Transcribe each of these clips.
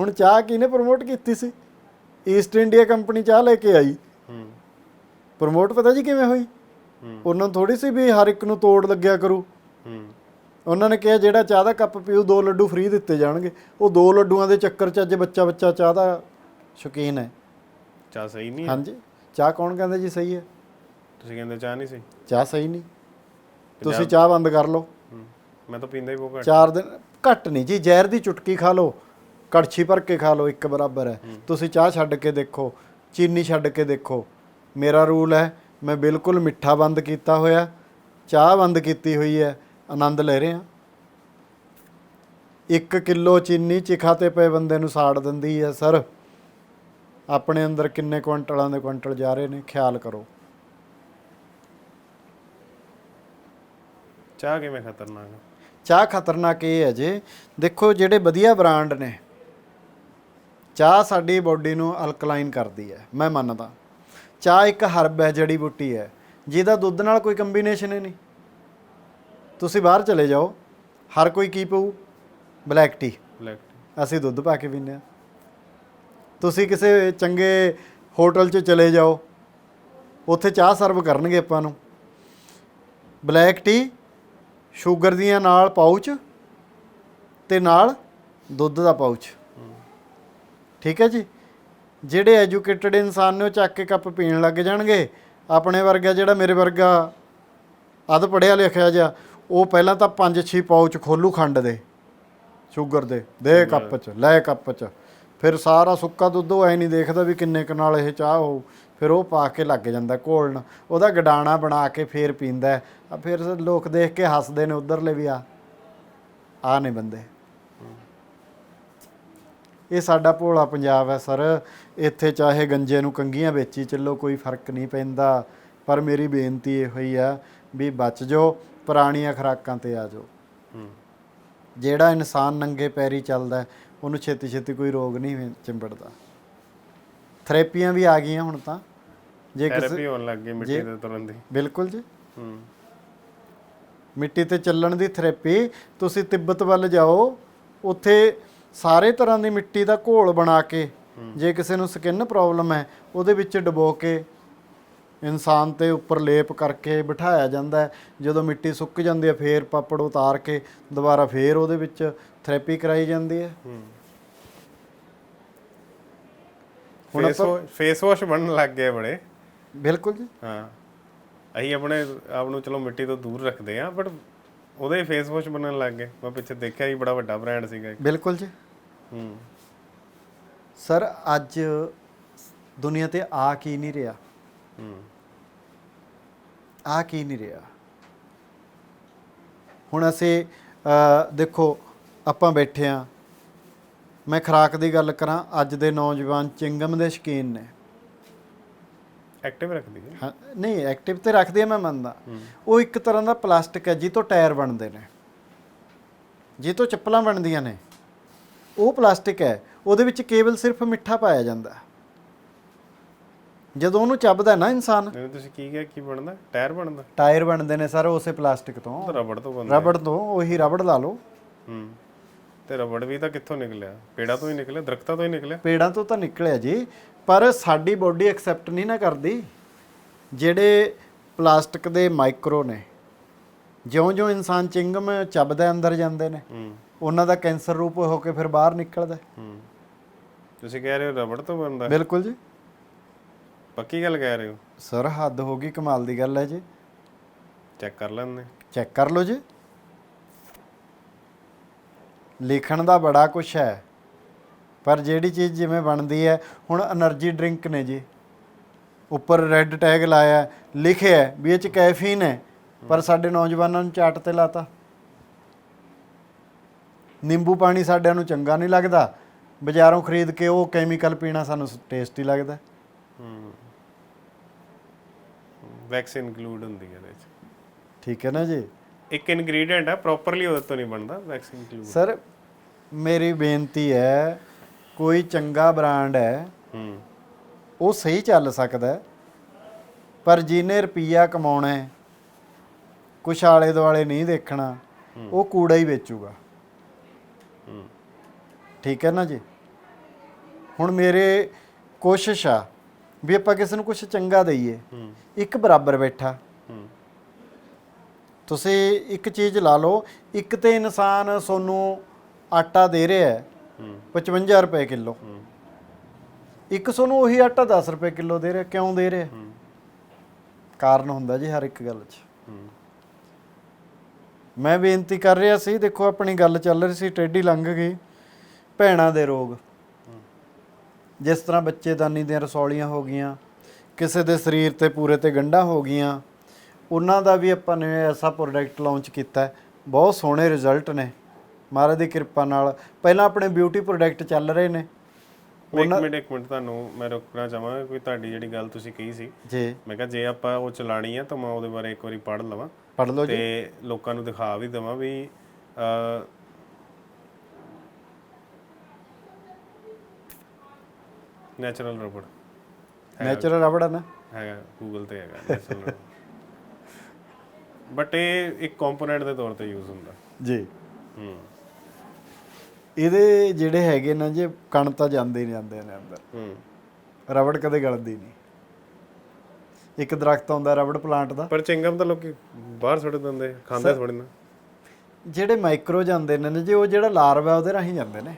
ਹੁਣ ਚਾਹ ਕਿਹਨੇ ਪ੍ਰਮੋਟ ਕੀਤੀ ਸੀ? ਈਸਟ ਇੰਡੀਆ ਕੰਪਨੀ ਚਾਹ ਲੈ ਕੇ ਆਈ। ਹੂੰ। ਪ੍ਰਮੋਟ ਪਤਾ ਜੀ ਕਿਵੇਂ ਹੋਈ? ਹੂੰ। ਉਹਨਾਂ ਨੂੰ ਥੋੜੀ ਸੀ ਵੀ ਹਰ ਇੱਕ ਨੂੰ ਤੋੜ ਲੱਗਿਆ ਕਰੂ। ਹੂੰ। ਉਹਨਾਂ ਨੇ ਕਿਹਾ ਜਿਹੜਾ ਚਾਹ ਦਾ ਕੱਪ ਪੀਊ ਦੋ ਲੱਡੂ ਫ੍ਰੀ ਦਿੱਤੇ ਜਾਣਗੇ। ਉਹ ਦੋ ਲੱਡੂਆਂ ਦੇ ਚੱਕਰ 'ਚ ਅੱਜ ਬੱਚਾ ਬੱਚਾ ਚਾਹ ਦਾ ਸ਼ੌਕੀਨ ਹੈ। ਚਾਹ ਸਹੀ ਨਹੀਂ? ਹਾਂਜੀ। ਚਾਹ ਕੌਣ ਕਹਿੰਦਾ ਜੀ ਸਹੀ ਹੈ? ਤੁਸੀਂ ਕਹਿੰਦੇ ਚਾਹ ਨਹੀਂ ਸੀ ਚਾਹ ਸਹੀ ਨਹੀਂ। ਤੁਸੀਂ ਚਾਹ ਬੰਦ ਕਰ ਲਓ। ਮੈਂ ਤਾਂ ਪੀਂਦਾ ਹੀ ਬਹੁਤ ਘੱਟ। ਚਾਰ ਦਿਨ ਘੱਟ ਨਹੀਂ ਜੀ ਜ਼ਹਿਰ ਦੀ ਚੁਟਕੀ ਖਾ ਲਓ। ਕੜਛੀ ਭਰ ਕੇ ਖਾ ਲਓ ਇੱਕ ਬਰਾਬਰ ਹੈ। ਤੁਸੀਂ ਚਾਹ ਛੱਡ ਕੇ ਦੇਖੋ ਚੀਨੀ ਛੱਡ ਕੇ ਦੇਖੋ। ਮੇਰਾ ਰੂਲ ਹੈ ਮੈਂ ਬਿਲਕੁਲ ਮਿੱਠਾ ਬੰਦ ਕੀਤਾ ਹੋਇਆ ਚਾਹ ਬੰਦ ਕੀਤੀ ਹੋਈ ਹੈ ਆਨੰਦ ਲੈ ਰਹੇ ਹਾਂ। 1 ਕਿਲੋ ਚੀਨੀ ਚਿਖਾ ਤੇ ਪਏ ਬੰਦੇ ਨੂੰ ਸਾੜ ਦਿੰਦੀ ਹੈ ਸਰ। ਆਪਣੇ ਅੰਦਰ ਕਿੰਨੇ ਕੁਇੰਟਲਾਂ ਦੇ ਕੁਇੰਟਲ ਜਾ ਰਹੇ ਨੇ ਖਿਆਲ ਕਰੋ। ਚਾਹ ਕਿਵੇਂ ਖਤਰਨਾਕ ਹੈ? ਚਾਹ ਖਤਰਨਾਕ ਇਹ ਹੈ ਜੇ ਦੇਖੋ ਜਿਹੜੇ ਵਧੀਆ ਬ੍ਰਾਂਡ ਨੇ ਚਾਹ ਸਾਡੀ ਬਾਡੀ ਨੂੰ ਅਲਕਲਾਈਨ ਕਰਦੀ ਹੈ ਮੈਂ ਮੰਨਦਾ। ਚਾਹ ਇੱਕ ਹਰਬ ਹੈ ਜੜੀ ਬੂਟੀ ਹੈ। ਜਿਹਦਾ ਦੁੱਧ ਨਾਲ ਕੋਈ ਕੰਬੀਨੇਸ਼ਨ ਹੀ ਨਹੀਂ। ਤੁਸੀਂ ਬਾਹਰ ਚਲੇ ਜਾਓ ਹਰ ਕੋਈ ਕੀ ਪਊ? Black tea. ਬਲੈਕ ਅਸੀਂ ਦੁੱਧ ਪਾ ਕੇ ਪੀਂਦੇ ਹਾਂ। ਤੁਸੀਂ ਕਿਸੇ ਚੰਗੇ ਹੋਟਲ 'ਚ ਚਲੇ ਜਾਓ ਉੱਥੇ ਚਾਹ ਸਰਵ ਕਰਨਗੇ ਆਪਾਂ ਨੂੰ। ਬਲੈਕ ਟੀ ਸ਼ੂਗਰ ਦੀਆਂ ਨਾਲ ਪਾਊਚ ਤੇ ਨਾਲ ਦੁੱਧ ਦਾ ਪਾਊਚ। ਠੀਕ ਹੈ ਜੀ? ਜਿਹੜੇ ਐਜੂਕੇਟਡ ਇਨਸਾਨ ਨੇ ਉਹ ਚੱਕ ਕੇ ਕੱਪ ਪੀਣ ਲੱਗ ਜਾਣਗੇ। ਆਪਣੇ ਵਰਗਾ ਜਿਹੜਾ ਮੇਰੇ ਵਰਗਾ ਅੱਧ ਪੜਿਆ ਲਿਖਿਆ ਜਿਹਾ ਉਹ ਪਹਿਲਾਂ ਤਾਂ 5-6 ਪਾਊਚ ਖੋਲੂ ਖੰਡ ਦੇ ਸ਼ੂਗਰ ਦੇ ਦੇ ਕੱਪ ਚ ਲੈ ਕੱਪ ਚ। ਫਿਰ ਸਾਰਾ ਸੁੱਕਾ ਦੁੱਧ ਉਹ ਐ ਨਹੀਂ ਦੇਖਦਾ ਵੀ ਕਿੰਨੇ ਕੁ ਨਾਲ ਇਹ ਚਾਹ ਹੋਊ। ਫਿਰ ਉਹ ਪਾ ਕੇ ਲੱਗ ਜਾਂਦਾ ਘੋਲਣ। ਉਹਦਾ ਗਡਾਣਾ ਬਣਾ ਕੇ ਫੇਰ ਪੀਂਦਾ। ਹੈ। ਆ ਫਿਰ ਲੋਕ ਦੇਖ ਕੇ ਹੱਸਦੇ ਨੇ ਉਧਰਲੇ ਵੀ ਆ ਆ ਨੇ ਬੰਦੇ। ਇਹ ਸਾਡਾ ਭੋਲਾ ਪੰਜਾਬ ਹੈ ਸਰ। ਇੱਥੇ ਚਾਹੇ ਗੰਜੇ ਨੂੰ ਕੰਗੀਆਂ ਵੇਚੀ ਚੱਲੋ ਕੋਈ ਫ਼ਰਕ ਨਹੀਂ ਪੈਂਦਾ। ਪਰ ਮੇਰੀ ਬੇਨਤੀ ਇਹ ਹੋਈ ਆ ਵੀ ਬਚ ਜਾਓ ਪੁਰਾਣੀਆਂ ਖੁਰਾਕਾਂ ਤੇ ਆ ਜਾਓ। ਜਿਹੜਾ ਇਨਸਾਨ ਨੰਗੇ ਪੈਰੀ ਚੱਲਦਾ ਉਹਨੂੰ ਛੇਤੀ ਛੇਤੀ ਕੋਈ ਰੋਗ ਨਹੀਂ ਚਿੰਬੜਦਾ। ਥੈਰੇਪੀਆਂ ਵੀ ਆ ਗਈਆਂ ਹੁਣ ਤਾਂ। ਜੇ ਕਿਸੇ ਥੈਰੇਪੀ ਹੋਣ ਲੱਗ ਗਈ ਮਿੱਟੀ ਦੇ ਤੁਰਨ ਦੀ। ਬਿਲਕੁਲ ਜੀ। ਹੂੰ। ਮਿੱਟੀ ਤੇ ਚੱਲਣ ਦੀ ਥੈਰੇਪੀ ਤੁਸੀਂ ਤਿੱਬਤ ਵੱਲ ਜਾਓ ਉੱਥੇ ਸਾਰੇ ਤਰ੍ਹਾਂ ਦੀ ਮਿੱਟੀ ਦਾ ਘੋਲ ਬਣਾ ਕੇ ਜੇ ਕਿਸੇ ਨੂੰ ਸਕਿਨ ਪ੍ਰੋਬਲਮ ਹੈ ਉਹਦੇ ਵਿੱਚ ਡਬੋ ਕੇ ਇਨਸਾਨ ਤੇ ਉੱਪਰ ਲੇਪ ਕਰਕੇ ਬਿਠਾਇਆ ਜਾਂਦਾ ਹੈ। ਜਦੋਂ ਮਿੱਟੀ ਸੁੱਕ ਜਾਂਦੀ ਹੈ ਫੇਰ ਪਾਪੜ ਉਤਾਰ ਕੇ ਦੁਬਾਰਾ ਫੇਰ ਉਹਦੇ ਵਿੱਚ ਥੈਰੇਪੀ ਕਰਾਈ ਜਾਂਦੀ ਹੈ। ਹੂੰ। ਹੁਣ ਫੇਸ ਫੇਸ ਵਾਸ਼ ਬਣਨ ਲੱਗ ਗਏ ਬੜੇ। ਬਿਲਕੁਲ ਜੀ। ਹਾਂ। ਅਸੀਂ ਆਪਣੇ ਆਪ ਨੂੰ ਚਲੋ ਮਿੱਟੀ ਤੋਂ ਦੂਰ ਰੱਖਦੇ ਆ ਬਟ ਉਹਦੇ ਫੇਸ ਵਾਸ਼ ਬਣਨ ਲੱਗ ਗਏ। ਮੈਂ ਪਿੱਛੇ ਦੇਖਿਆ ਸੀ ਬੜਾ ਵੱਡਾ ਬ੍ਰਾਂਡ ਸੀਗਾ। ਬਿਲਕੁਲ ਜੀ। ਹੂੰ ਸਰ ਅੱਜ ਦੁਨੀਆ ਤੇ ਆ ਕੀ ਨਹੀਂ ਰਿਹਾ? ਹੂੰ ਆ ਕੀ ਨਹੀਂ ਰਿਹਾ? ਹੁਣ ਅਸੀਂ ਦੇਖੋ ਆਪਾਂ ਬੈਠੇ ਆ। ਮੈਂ ਖਰਾਕ ਦੀ ਗੱਲ ਕਰਾਂ ਅੱਜ ਦੇ ਨੌਜਵਾਨ ਚਿੰਗਮ ਦੇ ਸ਼ਕੀਨ ਨੇ। ਐਕਟਿਵ ਰੱਖਦੀ ਹੈ? ਹਾਂ, ਨਹੀਂ ਐਕਟਿਵ ਤੇ ਰੱਖਦੇ ਆ ਮੈਂ ਮੰਨਦਾ। ਉਹ ਇੱਕ ਤਰ੍ਹਾਂ ਦਾ ਪਲਾਸਟਿਕ ਹੈ ਜੀ ਤੋਂ ਟਾਇਰ ਬਣਦੇ ਨੇ। ਜੀ ਤੋਂ ਚੱਪਲਾਂ ਬਣਦੀਆਂ ਨੇ। ਉਹ ਪਲਾਸਟਿਕ ਹੈ ਉਹਦੇ ਵਿੱਚ ਕੇਵਲ ਸਿਰਫ ਮਿੱਠਾ ਪਾਇਆ ਜਾਂਦਾ। ਜਦੋਂ ਉਹਨੂੰ ਚੱਬਦਾ ਨਾ ਇਨਸਾਨ ਨਹੀਂ ਤੁਸੀਂ ਕੀ ਕਿਹਾ ਕੀ ਬਣਦਾ? ਟਾਇਰ ਬਣਦਾ? ਟਾਇਰ ਬਣਦੇ ਨੇ ਸਰ ਉਸੇ ਪਲਾਸਟਿਕ ਤੋਂ। ਰਬੜ ਤੋਂ ਬਣਦਾ ਰਬੜ ਤੋਂ ਉਹੀ ਰਬੜ ਲਾ ਲਓ। ਹੂੰ। ਤੇ ਰਬੜ ਵੀ ਤਾਂ ਕਿੱਥੋਂ ਨਿਕਲਿਆ? ਪੇੜਾਂ ਤੋਂ ਹੀ ਨਿਕਲਿਆ ਦਰਖਤਾਂ ਤੋਂ ਹੀ ਨਿਕਲਿਆ? ਪੇੜਾਂ ਤੋਂ ਤਾਂ ਨਿਕਲਿਆ ਜੀ ਪਰ ਸਾਡੀ ਬੋਡੀ ਐਕਸੈਪਟ ਨਹੀਂ ਨਾ ਕਰਦੀ ਜਿਹੜੇ ਪਲਾਸਟਿਕ ਦੇ ਮਾਈਕਰੋ ਨੇ ਜਿਉਂ-ਜਿਉਂ ਇਨਸਾਨ ਚਿੰਗਮ ਚੱਬਦਾ ਅੰਦਰ ਜਾਂਦੇ ਨੇ। ਹੂੰ। ਉਹਨਾਂ ਦਾ ਕੈਂਸਰ ਰੂਪ ਹੋ ਕੇ ਫਿਰ ਬਾਹਰ ਨਿਕਲਦਾ ਹੂੰ। ਤੁਸੀਂ ਕਹਿ ਰਹੇ ਹੋ ਰਬੜ ਤੋਂ ਬਣਦਾ ਬਿਲਕੁਲ ਜੀ। ਪੱਕੀ ਗੱਲ ਕਹਿ ਰਹੇ ਹੋ? ਸਰ ਹੱਦ ਹੋ ਗਈ ਕਮਾਲ ਦੀ ਗੱਲ ਹੈ ਜੀ। ਚੈੱਕ ਕਰ ਲੈਂਦੇ ਚੈੱਕ ਕਰ ਲਓ ਜੀ। ਲਿਖਣ ਦਾ ਬੜਾ ਕੁਝ ਹੈ ਪਰ ਜਿਹੜੀ ਚੀਜ਼ ਜਿਵੇਂ ਬਣਦੀ ਹੈ ਹੁਣ એનર્ਜੀ ਡਰਿੰਕ ਨੇ ਜੀ। ਉੱਪਰ ਰੈੱਡ ਟੈਗ ਲਾਇਆ ਲਿਖਿਆ ਵੀ ਇਹ ਚ ਕੈਫੀਨ ਹੈ ਪਰ ਸਾਡੇ ਨੌਜਵਾਨਾਂ ਨੂੰ ਚਾਟ ਤੇ ਲਾਤਾ। ਨਿੰਬੂ ਪਾਣੀ ਸਾਡਿਆਂ ਨੂੰ ਚੰਗਾ ਨਹੀਂ ਲੱਗਦਾ। ਬਾਜ਼ਾਰੋਂ ਖਰੀਦ ਕੇ ਉਹ ਕੈਮੀਕਲ ਪੀਣਾ ਸਾਨੂੰ ਟੇਸਟੀ ਲੱਗਦਾ। ਹੂੰ। ਵੈਕਸ ਇਨਕਲੂਡ ਹੁੰਦੀ ਹੈ ਇਹਦੇ ਵਿੱਚ। ਠੀਕ ਹੈ ਨਾ ਜੀ? ਇੱਕ ਇਨਗਰੀਡੀਐਂਟ ਹੈ ਪ੍ਰੋਪਰਲੀ ਉਹਦੇ ਤੋਂ ਨਹੀਂ ਬਣਦਾ ਵੈਕਸ ਇਨਕਲੂਡ ਸਰ ਮੇਰੀ ਬੇਨਤੀ ਹੈ ਕੋਈ ਚੰਗਾ ਬ੍ਰਾਂਡ ਹੈ ਹੂੰ। ਉਹ ਸਹੀ ਚੱਲ ਸਕਦਾ ਹੈ ਪਰ ਜਿਹਨੇ ਰੁਪਈਆ ਕਮਾਉਣਾ ਹੈ ਕੁਛ ਆਲੇ ਦੁਆਲੇ ਨਹੀਂ ਦੇਖਣਾ ਉਹ ਕੂੜਾ ਹੀ ਵੇਚੂਗਾ। ਠੀਕ ਹੈ ਨਾ ਜੀ? ਹੁਣ ਮੇਰੇ ਕੋਸ਼ਿਸ਼ ਆ ਵੀ ਆਪਾਂ ਕਿਸੇ ਨੂੰ ਕੁਝ ਚੰਗਾ ਦਈਏ। ਇੱਕ ਬਰਾਬਰ ਬੈਠਾ। ਤੁਸੀਂ ਇੱਕ ਚੀਜ਼ ਲਾ ਲਓ, ਇੱਕ ਤੇ ਇਨਸਾਨ ਸੋਨੂੰ ਆਟਾ ਦੇ ਰਿਹਾ ਹੈ 55 ਰੁਪਏ ਕਿਲੋ। ਇੱਕ ਸੋਨੂੰ ਉਹੀ ਆਟਾ 10 ਰੁਪਏ ਕਿਲੋ ਦੇ ਰਿਹਾ, ਕਿਉਂ ਦੇ ਰਿਹਾ? ਕਾਰਨ ਹੁੰਦਾ ਜੀ ਹਰ ਇੱਕ ਗੱਲ 'ਚ। ਮੈਂ ਬੇਨਤੀ ਕਰ ਰਿਹਾ ਸੀ ਦੇਖੋ ਆਪਣੀ ਗੱਲ ਚੱਲ ਰਹੀ ਸੀ ਟੇਢੀ ਲੰਘ ਗਈ ਭੈਣਾਂ ਦੇ ਰੋਗ। ਜਿਸ ਤਰ੍ਹਾਂ ਬੱਚੇਦਾਨੀ ਦੀਆਂ ਰਸੌਲੀਆਂ ਹੋ ਗਈਆਂ ਕਿਸੇ ਦੇ ਸਰੀਰ ਤੇ ਪੂਰੇ ਤੇ ਗੰਢਾਂ ਹੋ ਗਈਆਂ ਉਹਨਾਂ ਦਾ ਵੀ ਆਪਾਂ ਨੇ ਐਸਾ ਪ੍ਰੋਡਕਟ ਲਾਂਚ ਕੀਤਾ। ਬਹੁਤ ਸੋਹਣੇ ਰਿਜ਼ਲਟ ਨੇ। ਮਹਾਰਾਜ ਦੀ ਕਿਰਪਾ ਨਾਲ। ਪਹਿਲਾਂ ਆਪਣੇ ਬਿਊਟੀ ਪ੍ਰੋਡਕਟ ਚੱਲ ਰਹੇ ਨੇ। ਇੱਕ ਮਿੰਟ ਇੱਕ ਮਿੰਟ ਤੁਹਾਨੂੰ ਮੈਂ ਰੋਕਣਾ ਚਾਹਾਂਗਾ ਕੋਈ ਤੁਹਾਡੀ ਜਿਹੜੀ ਗੱਲ ਤੁਸੀਂ ਕਹੀ ਸੀ। ਜੀ। ਮੈਂ ਕਿਹਾ ਜੇ ਆਪਾਂ ਉਹ ਚਲਾਣੀ ਆ ਤਾਂ ਮੈਂ ਉਹਦੇ ਬਾਰੇ ਇੱਕ ਵਾਰੀ ਪੜ੍ਹ ਲਵਾਂ। ਪੜ ਲਓ ਜੀ। ਤੇ ਲੋਕਾਂ ਨੂੰ ਦਿਖਾ ਵੀ ਦਵਾਂ ਵੀ ਅ ਨੈਚੁਰਲ ਰਬੜ। ਨੈਚੁਰਲ ਰਬੜ ਆ ਨਾ? ਹੈਗਾ ਗੂਗਲ ਤੇ ਹੈਗਾ ਨੈਚੁਰਲ ਬਟ ਇਹ ਇੱਕ ਕੰਪੋਨੈਂਟ ਦੇ ਤੌਰ ਤੇ ਯੂਜ਼ ਹੁੰਦਾ। ਜੀ। ਹੂੰ। ਇਹਦੇ ਜਿਹੜੇ ਹੈਗੇ ਨਾ ਜੇ ਕਣ ਤਾਂ ਜਾਂਦੇ ਹੀ ਜਾਂਦੇ ਨੇ ਅੰਦਰ। ਹੂੰ। ਰਬੜ ਕਦੇ ਗਲਦੀ ਨਹੀਂ। ਇੱਕ ਦਰਖਤ ਆਉਂਦਾ ਰਬੜ ਪਲਾਂਟ ਦਾ। ਪਰ ਚਿੰਗਮ ਤਾਂ ਲੋਕੀ ਬਾਹਰ ਸੁੱਟ ਦਿੰਦੇ ਖਾਂਦੇ ਥੋੜੀ ਨਾ। ਜਿਹੜੇ ਮਾਈਕਰੋ ਜਾਂਦੇ ਨੇ ਜੇ ਉਹ ਜਿਹੜਾ ਲਾਰਵਾ ਉਹਦੇ ਰਾਹੀਂ ਜਾਂਦੇ ਨੇ।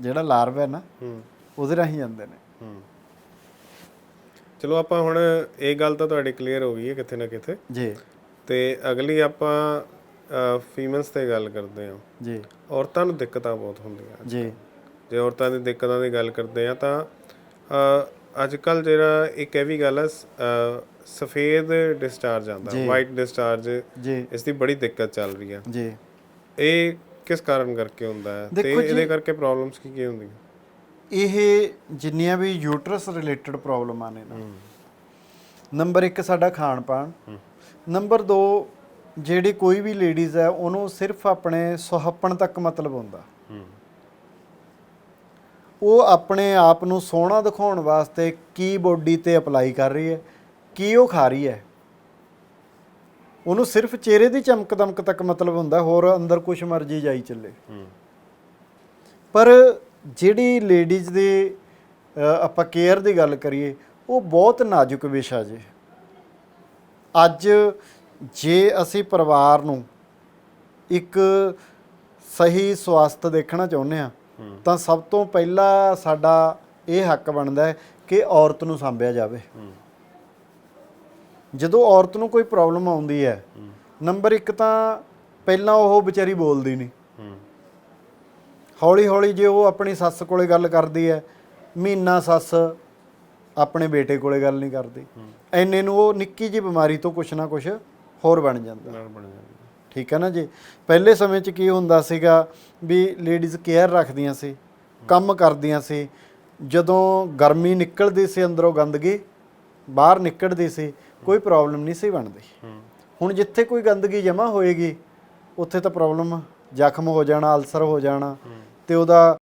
ਜਿਹੜਾ ਲਾਰਵਾ ਹੈ ਨਾ ਹੂੰ। ਉਹਦੇ ਰਾਹੀਂ ਜਾਂਦੇ ਨੇ। ਹੂੰ। ਚਲੋ ਆਪਾਂ ਹੁਣ ਇਹ ਗੱਲ ਤਾਂ ਤੁਹਾਡੀ ਕਲੀਅਰ ਹੋ ਗਈ ਹੈ ਕਿਤੇ ਨਾ ਕਿਤੇ ਜੀ। ਤੇ ਅਗਲੀ ਆਪਾਂ ਫੀਮੇਲਸ ਤੇ ਗੱਲ ਕਰਦੇ ਹਾਂ। ਜੀ। ਔਰਤਾਂ ਨੂੰ ਦਿੱਕਤਾਂ ਬਹੁਤ ਹੁੰਦੀਆਂ। ਜੀ। ਜੇ ਔਰਤਾਂ ਦੀ ਦਿੱਕਤਾਂ ਦੀ ਗੱਲ ਕਰਦੇ ਆ ਤਾਂ ਅੱਜ ਕੱਲ ਜਿਹੜਾ ਇੱਕ ਇਹ ਵੀ ਗੱਲ ਅ, ਸਫੇਦ ਡਿਸਚਾਰਜ ਆਉਂਦਾ ਵਾਈਟ ਡਿਸਚਾਰਜ ਇਸ ਦੀ ਬੜੀ ਦਿੱਕਤ ਚੱਲ ਰਹੀ ਹੈ ਜੀ। ਇਹ ਕਿਸ ਕਾਰਨ ਕਰਕੇ ਹੁੰਦਾ ਹੈ? ਤੇ ਇਹਦੇ ਕਰਕੇ ਪ੍ਰੋਬਲਮਸ ਕੀ ਕੀ ਹੁੰਦੀਆਂ? ਇਹ ਜਿੰਨੀਆਂ ਵੀ ਯੂਟਰਸ ਰਿਲੇਟਡ ਪ੍ਰੋਬਲਮਾਂ ਨੇ ਨਾ। ਨੰਬਰ 1 ਸਾਡਾ ਖਾਣ ਪਾਣ। ਨੰਬਰ 2 ਜਿਹੜੀ ਕੋਈ ਵੀ ਲੇਡੀਜ਼ ਹੈ ਉਹਨੂੰ ਸਿਰਫ ਆਪਣੇ ਸੁਹੱਪਣ ਤੱਕ ਮਤਲਬ ਹੁੰਦਾ। ਉਹ ਆਪਣੇ ਆਪ ਨੂੰ ਸੋਹਣਾ ਦਿਖਾਉਣ ਵਾਸਤੇ ਕੀ ਬੋਡੀ ਤੇ ਅਪਲਾਈ ਕਰ ਰਹੀ ਹੈ। ਕੀ ਉਹ ਖਾ ਰਹੀ ਹੈ? ਉਹਨੂੰ ਸਿਰਫ ਚਿਹਰੇ ਦੀ ਚਮਕ ਦਮਕ ਤੱਕ ਮਤਲਬ ਹੁੰਦਾ ਹੋਰ ਅੰਦਰ ਕੁਛ ਮਰਜ਼ੀ ਜਾਈ ਚੱਲੇ। ਪਰ ਜਿਹੜੀ ਲੇਡੀਜ਼ ਦੇ ਆਪਾਂ ਕੇਅਰ ਦੀ ਗੱਲ ਕਰੀਏ ਉਹ ਬਹੁਤ ਨਾਜ਼ੁਕ ਵਿਸ਼ਾ ਜੇ। ਅੱਜ ਜੇ ਅਸੀਂ ਪਰਿਵਾਰ ਨੂੰ ਇੱਕ ਸਹੀ ਸਵਾਸਥ ਦੇਖਣਾ ਚਾਹੁੰਦੇ ਆ ਹੂੰ। ਤਾਂ ਸਭ ਤੋਂ ਪਹਿਲਾ ਸਾਡਾ ਇਹ ਹੱਕ ਬਣਦਾ ਹੈ ਕਿ ਔਰਤ ਨੂੰ ਸਾਂਭਿਆ ਜਾਵੇ। ਜਦੋਂ ਔਰਤ ਨੂੰ ਕੋਈ ਪ੍ਰੋਬਲਮ ਆਉਂਦੀ ਹੈ, ਨੰਬਰ 1 ਤਾਂ ਪਹਿਲਾਂ ਉਹ ਵਿਚਾਰੀ ਬੋਲਦੀ ਨਹੀਂ। ਹੌਲੀ ਹੌਲੀ ਜੇ ਉਹ ਆਪਣੀ ਸੱਸ ਕੋਲੇ ਗੱਲ ਕਰਦੀ ਹੈ, ਮਹੀਨਾ ਸੱਸ ਆਪਣੇ ਬੇਟੇ ਕੋਲੇ ਗੱਲ ਨਹੀਂ ਕਰਦੀ। ਐਨੇ ਨੂੰ ਉਹ ਨਿੱਕੀ ਜਿਹੀ ਬਿਮਾਰੀ ਤੋਂ ਕੁਛ ਨਾ ਕੁਛ ਹੋਰ ਬਣ ਜਾਂਦਾ। ਬਣ ਜਾਂਦੀ। ਠੀਕ ਹੈ ਨਾ ਜੀ? ਪਹਿਲੇ ਸਮੇਂ 'ਚ ਕੀ ਹੁੰਦਾ ਸੀਗਾ ਵੀ ਲੇਡੀਜ਼ ਕੇਅਰ ਰੱਖਦੀਆਂ ਸੀ ਕੰਮ ਕਰਦੀਆਂ ਸੀ। ਜਦੋਂ ਗਰਮੀ ਨਿਕਲਦੀ ਸੀ ਅੰਦਰੋਂ ਗੰਦਗੀ ਬਾਹਰ ਨਿਕਲਦੀ ਸੀ ਕੋਈ ਪ੍ਰੋਬਲਮ ਨਹੀਂ ਸੀ ਬਣਦੀ। ਹੁਣ ਜਿੱਥੇ ਕੋਈ ਗੰਦਗੀ ਜਮ੍ਹਾਂ ਹੋਏਗੀ ਉੱਥੇ ਤਾਂ ਪ੍ਰੋਬਲਮ ਜ਼ਖਮ ਹੋ ਜਾਣਾ ਅਲਸਰ ਹੋ ਜਾਣਾ ਤੇ ਉਹਦਾ